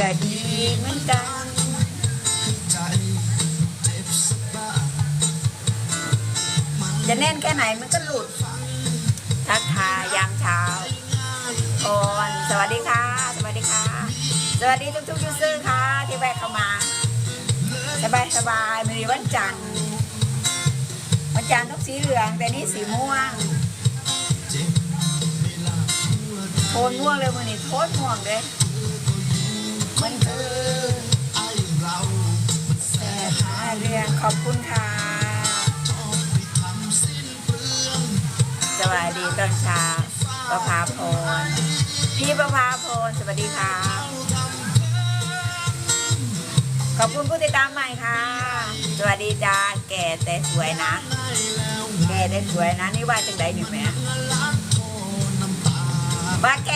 ก็ดีเหมือนกันจะแน่นแค่ไหนมันก็หลุด ทักทายยามเช้าโอนสวัสดีค่ะ สวัสดีค่ะ สวัสดีทุกๆยูเซอร์ค่ะ ที่แวะเข้ามา สบายสบายมีวันจันทร์วันจันทร์ต้องสีเหลือง แต่นี่สีม่วงโทนม่วงเลยวันนี้โทนม่วงเลย มันคือแต่หาเรื่องขอบคุณค่ะสวัสดีตอนเช้าประภาพร พี่ประภาพร สวัสดีค่ะ ขอบคุณผู้ติดตามใหม่ค่ะ สวัสดีจ้า แก่แต่สวยนะ แก่แต่สวยนะ นี่ว่าจังไดอยู่ไหมว่าแกไม่ก